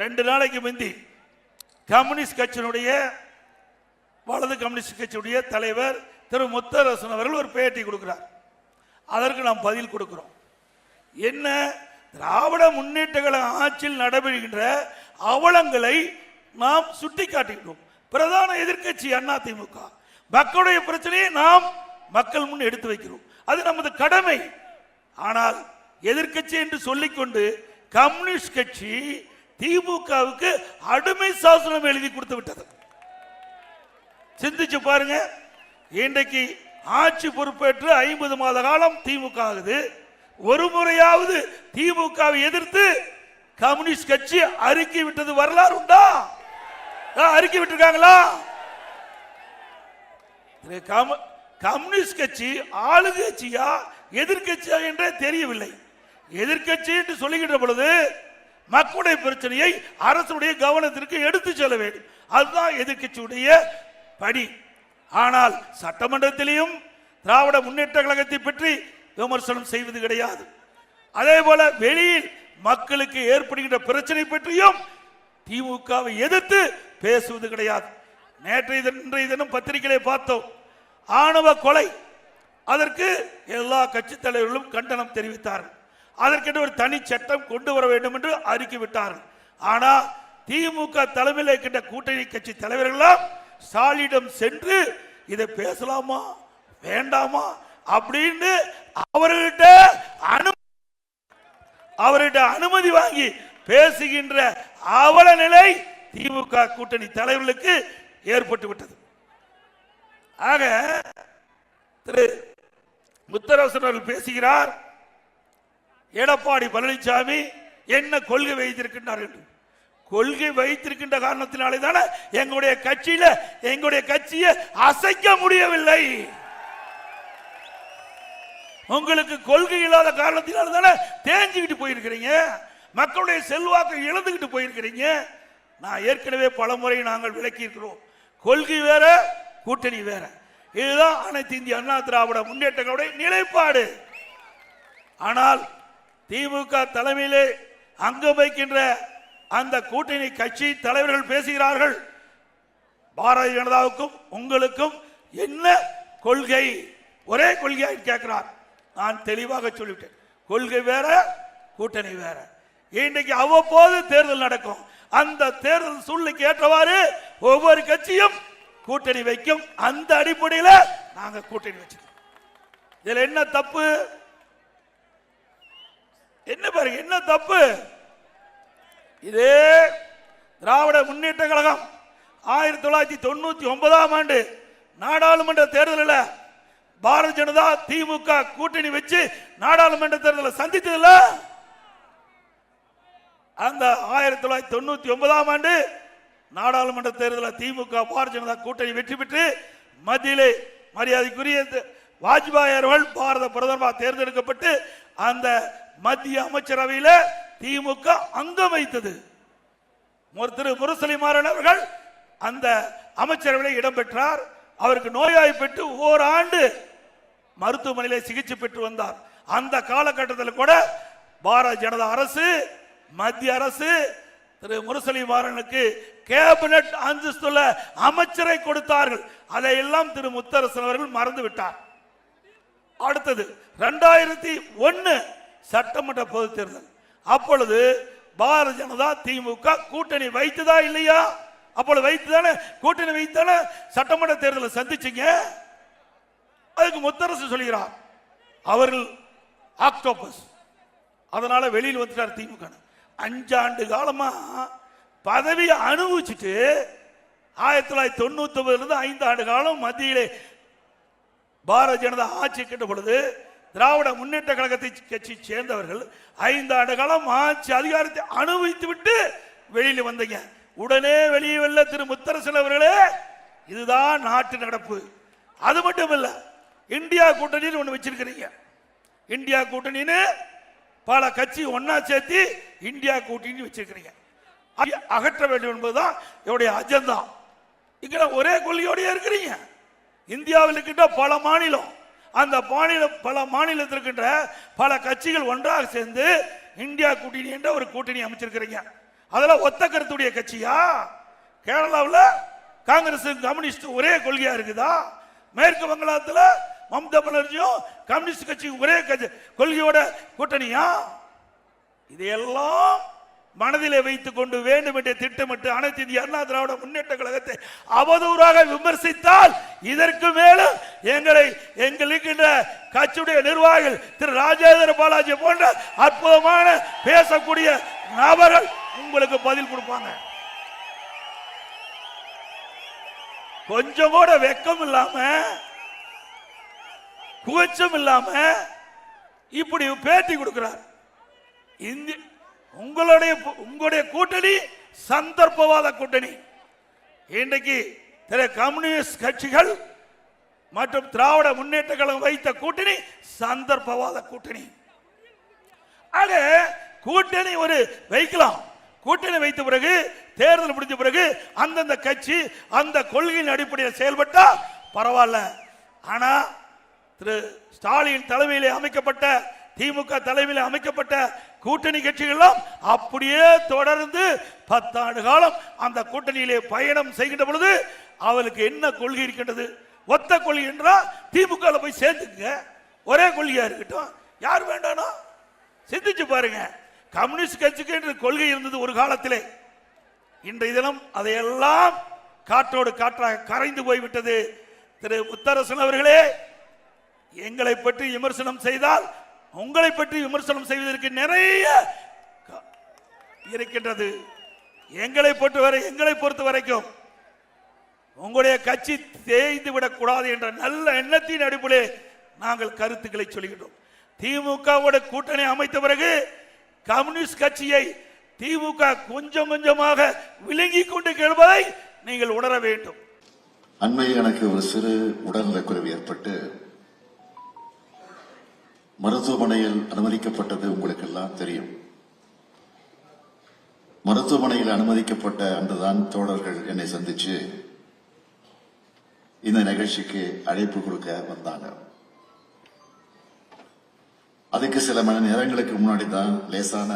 ரெண்டு நாளைக்கு முந்தி கம்யூனிஸ்ட் கட்சியினுடைய வலது கம்யூனிஸ்ட் கட்சியுடைய தலைவர் திரு முத்தரசன் அவர்கள் ஒரு பேட்டி கொடுக்கிறார். அதற்கு நாம் பதில் கொடுக்கிறோம். என்ன? திராவிட முன்னேற்றங்கள ஆட்சியில் நடைபெறுகின்ற அவலங்களை நாம் சுட்டி காட்டுகிறோம் பிரதான எதிர்க்கட்சி அதிமுக. மக்களுடைய பிரச்சனையை நாம் மக்கள் முன் எடுத்து வைக்கிறோம். அது நமது கடமை. ஆனால் எதிர்க்கட்சி என்று சொல்லிக்கொண்டு கம்யூனிஸ்ட் கட்சி திமுகவுக்கு அடிமை சாசனம் எழுதி கொடுத்து விட்டது. சிந்திச்சு பாருங்க. இன்றைக்கு ஆட்சி பொறுப்பேற்று ஐம்பது மாத காலம் திமுக ஆகுது. ஒரு முறையாவது திமுகவை எதிர்த்து கம்யூனிஸ்ட் கட்சி அறிக்கை விட்டது வரலாறு உண்டா? அறுக்கி அறிக்கை விட்டிருக்காங்களா? கம்யூனிஸ்ட் கட்சி ஆளுங்கட்சியா எதிர்கட்சியா என்றே தெரியவில்லை. எதிர்க்கட்சி என்று சொல்லுகின்ற பொழுது மக்களுடைய பிரச்சனையை அரசுடைய கவனத்திற்கு எடுத்து செல்ல வேண்டும். அதுதான் எதிர்க்கட்சியுடைய படி ஆனால் சட்டமன்றத்திலையும் திராவிட முன்னேற்ற கழகத்தை பற்றி விமர்சனம் செய்வது கிடையாது. அதே போல வெளியில் மக்களுக்கு ஏற்படுகின்ற பிரச்சனை பற்றியும் திமுகவை எதிர்த்து பேசுவது கிடையாது. நேற்றைய இன்றைய தினம் பத்திரிகையை பார்த்தோம். ஆணவ கொலை. அதற்கு எல்லா கட்சி தலைவர்களும் கண்டனம் தெரிவித்தார்கள். அதற்கென்று ஒரு தனி சட்டம் கொண்டு வர வேண்டும் என்று அறிக்கை விட்டார்கள். ஆனால் திமுக தலைமையில் இருக்கின்ற கூட்டணி கட்சி தலைவர்களாம் ஸ்டாலினிடம் சென்று இதை பேசலாமா வேண்டாமா அப்படின்னு அவர்கிட்ட அனு அவர்கிட்ட அனுமதி வாங்கி பேசுகின்ற அவல நிலை திமுக கூட்டணி தலைவர்களுக்கு ஏற்பட்டு விட்டது. ஆக திரு முத்தரசன் அவர்கள் பேசுகிறார் எடப்பாடி பழனிசாமி என்ன கொள்கை வைத்திருக்கின்றார் என்று. கொள்கை வைத்திருக்கின்ற காரணத்தினாலே தானே எங்களுடைய கட்சியில எங்களுடைய கட்சியை அசைக்க முடியவில்லை. உங்களுக்கு கொள்கை இல்லாத காரணத்தினால தானே தேஞ்சுக்கிட்டு போயிருக்கிறீங்க. மக்களுடைய செல்வாக்கை இழந்துக்கிட்டு போயிருக்கிறீங்க. நான் ஏற்கனவே பல முறை நாங்கள் விளக்கி இருக்கிறோம் கொள்கை வேற கூட்டணி வேற. இதுதான் அனைத்து இந்திய அண்ணா திராவிட முன்னேற்றங்களுடைய நிலைப்பாடு. ஆனால் திமுக தலைமையிலே அங்கம் வைக்கின்ற அந்த கூட்டணி கட்சி தலைவர்கள் பேசுகிறார்கள். பாரதிய ஜனதாவுக்கும் உங்களுக்கும் என்ன கொள்கை? ஒரே கொள்கையாக கேட்கிறார். நான் தெளிவாக சொல்லிவிட்டேன். கொள்கை வேற கூட்டணி வேற. இன்றைக்கு அவ்வப்போது தேர்தல் நடக்கும். அந்த தேர்தல் சூழ்நிலைக்கு ஏற்றவாறு ஒவ்வொரு கட்சியும் கூட்டணி வைக்கும். அந்த அடிப்படையில் நாங்கள் கூட்டணி வச்சுக்கோம் இதில் என்ன தப்பு? என்ன பாருங்க என்ன தப்பு? இதே திராவிட முன்னேற்ற கழகம் ஆயிரத்தி தொள்ளாயிரத்தி தொண்ணூத்தி ஒன்பதாம் ஆண்டு நாடாளுமன்ற தேர்தலில் பாரதிய ஜனதா திமுக கூட்டணி வச்சு நாடாளுமன்ற தேர்தலை சந்தித்ததுல அந்த ஆயிரத்தி தொள்ளாயிரத்தி தொண்ணூத்தி ஒன்பதாம் ஆண்டு நாடாளுமன்ற தேர்தலில் திமுக பாரதிய ஜனதா கூட்டணி வெற்றி பெற்று மத்தியிலே மரியாதைக்குரிய வாஜ்பாய் அவர்கள் பாரத பிரதமராக தேர்ந்தெடுக்கப்பட்டு அந்த மத்திய அமைச்சரவையில் திமுக அங்கம் வைத்தது. ஒரு திரு முரசலிமாறன் அவர்கள் அந்த அமைச்சரவையில் இடம்பெற்றார் அவருக்கு நோயாய்ப்பட்டு ஓராண்டு மருத்துவமனையில் சிகிச்சை பெற்று வந்தார். அந்த காலகட்டத்தில் கூட பாரதிய ஜனதா அரசு மத்திய அரசு திரு முரசலி மாறனுக்கு கேபினட் அந்தஸ்துள்ள அமைச்சரை கொடுத்தார்கள். அதையெல்லாம் திரு முத்தரசன் அவர்கள் மறந்து விட்டார். அடுத்தது ரெண்டாயிரத்தி ஒன்னு சட்டமன்ற பொது தேர்தல். அப்பொழுது பாரதிய ஜனதா திமுக கூட்டணி வைத்ததா இல்லையா? அப்பொழுது வைத்துதானே? கூட்டணி வைத்தானே? சட்டமன்ற தேர்தலை சந்திச்சீங்க. அதுக்கு முத்தரசு சொல்கிறார். அவர்கள் ஆக்டோபஸ். அதனால வெளியில் வந்துட்டார் திமுக. அஞ்சாண்டு காலமா பதவியை அனுபவிச்சுட்டு ஆயிரத்தி தொள்ளாயிரத்தி தொண்ணூத்தி ஒன்பதுல இருந்து ஐந்து ஆண்டு காலம் மத்தியிலே பாரதிய ஜனதா ஆட்சி கிட்ட பொழுது திராவிட முன்னேற்ற கழகத்தை கட்சி சேர்ந்தவர்கள் ஐந்து ஆண்டு காலம் ஆட்சி அதிகாரத்தை அனுபவித்து விட்டு வெளியில் வந்தீங்க. உடனே வெளியே வெல்ல திரு முத்தரசன் அவர்களே. இதுதான் நாட்டு நடப்பு. அது மட்டும் இல்ல இந்தியா கூட்டணின்னு ஒண்ணு வச்சிருக்கிறீங்க. இந்தியா கூட்டணின்னு பல கட்சி ஒன்னா சேர்த்து இந்தியா கூட்டணி வச்சிருக்கிறீங்க. அகற்ற வேண்டும் என்பதுதான் என்னுடைய அஜெண்டா. இங்க ஒரே கொள்கையோடய இருக்கிறீங்க. இந்தியாவில் இருக்கின்ற பல மாநிலம் அந்த மாநில பல மாநிலத்தில் இருக்கின்ற பல கட்சிகள் ஒன்றாக சேர்ந்து இந்தியா கூட்டணி என்ற ஒரு கூட்டணி அமைச்சிருக்கிறீங்க. அதெல்லாம் ஒத்த கருத்துடைய கட்சியா? கேரளாவில் காங்கிரஸ் கம்யூனிஸ்ட் ஒரே கொள்கையா இருக்குதா? மேற்கு வங்காளத்தில் மம்தா பானர்ஜியும் கம்யூனிஸ்ட் கட்சி ஒரே கட்சி- கொள்கையோட கூட்டணியா? இதையெல்லாம் மனதிலே வைத்துக் கொண்டு வேண்டும் என்று திட்டமிட்டு அனைத்து இந்திய அண்ணா திராவிட முன்னேற்ற கழகத்தை அவதூறாக விமர்சித்தால் இதற்கு மேலும் எங்களை எங்கள் இருக்கின்ற கட்சியுடைய நிர்வாகிகள் திரு ராஜேந்திர பாலாஜி போன்ற அற்புதமான பேசக்கூடிய நபர்கள் உங்களுக்கு பதில் கொடுப்பாங்க. கொஞ்சம் கூட வெக்கம் இல்லாம குவச்சம் இல்லாம இப்படி பேட்டி கொடுக்கிறார். இந்திய உங்களுடைய உங்களுடைய கூட்டணி சந்தர்ப்பவாத கூட்டணி. இன்றைக்கு திரு கம்யூனிஸ்ட் கட்சிகள் மற்றும் திராவிட முன்னேற்ற கழகம் வைத்த கூட்டணி சந்தர்ப்பவாத கூட்டணி. ஆக கூட்டணி ஒரு வைக்கலாம். கூட்டணி வைத்த பிறகு தேர்தல் முடிஞ்ச பிறகு அந்தந்த கட்சி அந்த கொள்கையின் அடிப்படையில் செயல்பட்டா பரவாயில்ல. ஆனா திரு ஸ்டாலின் தலைமையிலே அமைக்கப்பட்ட திமுக தலைமையில் அமைக்கப்பட்ட கூட்டணி கட்சிகளும் அப்படியே தொடர்ந்து பத்தாண்டு காலம் அந்த கூட்டணியிலே பயணம் செய்கின்ற பொழுது அவளுக்கு என்ன கொள்கை இருக்கின்றது? ஒத்த கொள்கை என்றால் திமுக போய் சேர்ந்துக்குங்க ஒரே கொள்கையா இருக்கட்டும். யார் வேண்டானோ? சிந்திச்சு பாருங்க. கம்யூனிஸ்ட் கட்சிக்கு என்று கொள்கை இருந்தது ஒரு காலத்திலே. இன்றைய தினம் அதையெல்லாம் காற்றோடு காற்றாக கரைந்து போய்விட்டது. திரு முத்தரசன் அவர்களே எங்களை பற்றி விமர்சனம் செய்தால் உங்களை பற்றி விமர்சனம் செய்வதற்கு நிறைய க- இருக்கின்றது. எங்களை பொறுத்தவரை எங்களை பொறுத்த வரைக்கும் உங்களுடைய கட்சி தேய்ந்து விடக்கூடாது என்ற நல்ல எண்ணத்தின் அடிப்படையில் நாங்கள் கருத்துக்களை சொல்கிறோம் திமுகவோட கூட்டணி அமைத்த பிறகு கம்யூனிஸ்ட் கட்சியை திமுக கொஞ்சம் கொஞ்சமாக விழுங்கி கொண்டு கேள்வதை நீங்கள் உணர வேண்டும். அண்மையில் எனக்கு ஒரு சிறு உடல்நலக்குறைவு ஏற்பட்டு மருத்துவமனையில் அனுமதிக்கப்பட்டது உங்களுக்கு எல்லாம் தெரியும். மருத்துவமனையில் அனுமதிக்கப்பட்ட அன்றுதான் தோழர்கள் என்னை சந்திச்சு இந்த நிகழ்ச்சிக்கு அழைப்பு கொடுக்க வந்தாங்க. அதுக்கு சில மணி நேரங்களுக்கு முன்னாடி தான் லேசான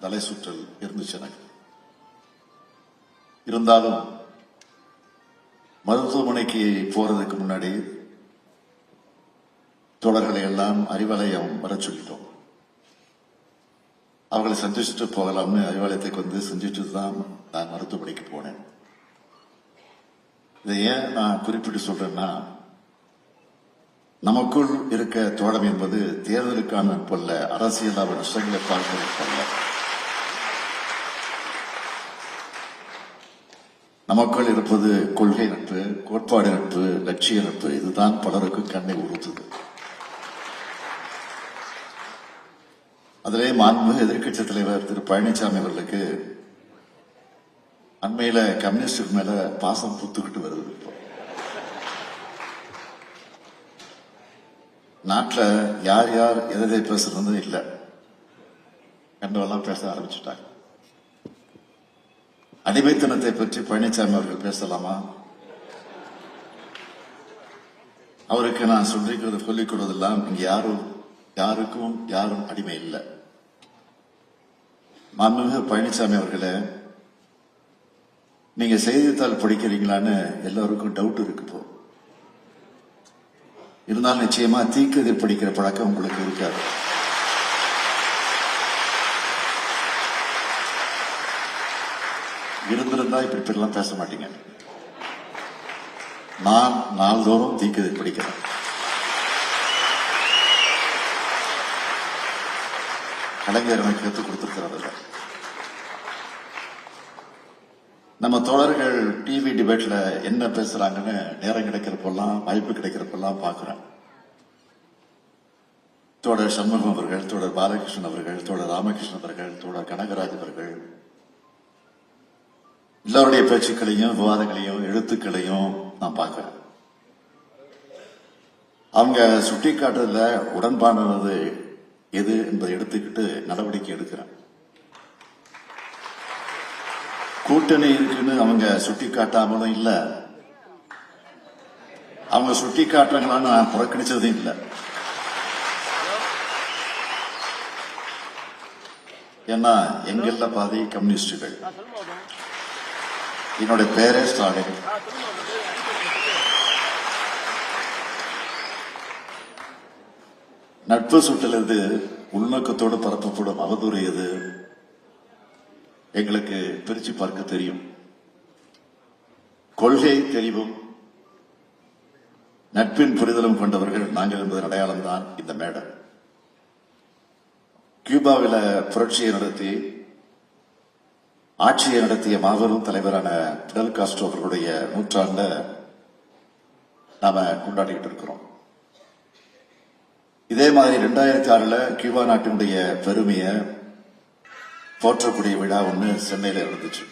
தலை சுற்றல் இருந்துச்சு எனக்கு. இருந்தாலும் மருத்துவமனைக்கு போறதுக்கு முன்னாடி தோழர்களை எல்லாம் அறிவாலயம் வர சொல்லிட்டோம். அவர்களை சந்திச்சுட்டு போகலாம்னு அறிவாலயத்துக்கு வந்து செஞ்சுட்டு தான் நான் மருத்துவமனைக்கு போனேன். இதை ஏன் நான் குறிப்பிட்டு சொல்றேன்னா நமக்குள் இருக்க தோழம் என்பது தேர்தலுக்கான பொல்ல அரசியல் அவர் விஷயங்களை பார்ப்பதற்கல்ல நமக்குள் இருப்பது கொள்கை நட்பு கோட்பாடு நட்பு லட்சிய நட்பு இதுதான் பலருக்கு கண்ணை உறுத்துது. அதிலே மாண்புமிகு எதிர்க்கட்சி தலைவர் திரு பழனிசாமி அவர்களுக்கு அண்மையில கம்யூனிஸ்டுக்கு மேல பாசம் புத்துக்கிட்டு வருது இப்போ. நாட்டில் யார் யார் எதை எதை பேசுறது இல்லை. கண்டவெல்லாம் பேச ஆரம்பிச்சுட்டாங்க. அடிமைத்தனத்தை பற்றி பழனிசாமி அவர்கள் பேசலாமா? அவருக்கு நான் சொல்லிக்கிறது சொல்லிக் கொடுவதெல்லாம் இங்க யாரும் யாருக்கும் யாரும் அடிமை இல்லை. மாண்புமிகு பழனிசாமி அவர்களே நீங்க செய்தித்தாள் படிக்கிறீங்களான்னு எல்லாருக்கும் டவுட் இருக்கு இப்போ இருந்தாலும் நிச்சயமா தீக்கதை படிக்கிற பழக்கம் உங்களுக்கு இருக்காது. இருந்திருந்தா இப்படி இப்படிலாம் பேச மாட்டீங்க. நான் நாள்தோறும் தீக்கதை படிக்கிறேன். கலைஞர் கற்றுக் கொடுத்திருக்கிறார்கள் நம்ம தோழர்கள் டிவி டிபேட்ல என்ன பேசுறாங்கன்னு நேரம் கிடைக்கிறப்பெல்லாம் வாய்ப்பு கிடைக்கிறப்பெல்லாம் பாக்குறேன் தோழர் சண்முகம் அவர்கள் தோழர் பாலகிருஷ்ணன் அவர்கள் தோழர் ராமகிருஷ்ணன் அவர்கள் தோழர் கனகராஜ் அவர்கள் எல்லாருடைய பேச்சுக்களையும் விவாதங்களையும் எழுத்துக்களையும் நான் பார்க்கிறேன். அவங்க சுட்டி காட்டுறதுல உடன்பானது எது என்பதை எடுத்துக்கிட்டு நடவடிக்கை எடுக்கிறேன். கூட்டணி இருக்குன்னு அவங்க சுட்டி காட்டாமலும் இல்ல. அவங்க சுட்டி காட்டுறாங்களான்னு நான் புறக்கணிச்சதும் இல்லை. ஏன்னா எங்கெல்ல பாதி கம்யூனிஸ்டுகள். என்னுடைய பேரே ஸ்டாலின். நட்பு சுட்டிலிருந்து உள்நோக்கத்தோடு பரப்பப்படும் அவதூறு எது? எங்களுக்கு பிரிச்சு பார்க்க தெரியும். கொள்கை தெளிவும் நட்பின் புரிதலும் கொண்டவர்கள் நாங்கள் என்பதன் அடையாளம் தான் இந்த மேடம். கியூபாவில் புரட்சியை நடத்தி ஆட்சியை நடத்திய மாபெரும் தலைவரான பிடல் காஸ்ட்ரோ அவர்களுடைய நூற்றாண்ட நாம கொண்டாடிக்கிட்டு இருக்கிறோம். இதே மாதிரி ரெண்டாயிரத்தி ஆறுல கியூபா நாட்டினுடைய பெருமையை போற்றக்கூடிய விழா ஒண்ணு சென்னையில இருந்துச்சு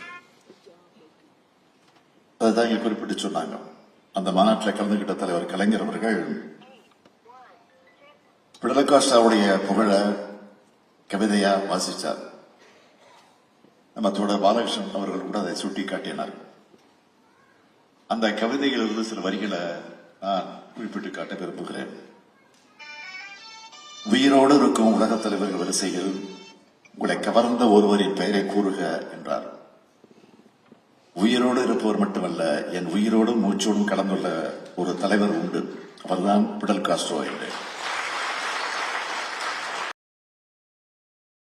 அதுதான் இங்க குறிப்பிட்டு சொன்னாங்க. அந்த மாநாட்டில் கலந்துகிட்ட தலைவர் கலைஞர் அவர்கள் பிடலகாஸ்டாவுடைய புகழ கவிதையா வாசிச்சார். நம்ம தோட பாலகிருஷ்ணன் அவர்கள் கூட அதை சுட்டி காட்டினார் அந்த கவிதையிலிருந்து சில வரிகளை நான் குறிப்பிட்டு காட்ட விரும்புகிறேன். உயிரோடு இருக்கும் உலகத் தலைவர்கள் வரிசையில் உங்களை கவர்ந்த ஒருவரின் பெயரை கூறுக என்றார். உயிரோடு இருப்பவர் மட்டுமல்ல என் உயிரோடும் மூச்சோடும் கலந்துள்ள ஒரு தலைவர் உண்டு. அவர்தான் பிடல் காஸ்ட்ரோ என்று.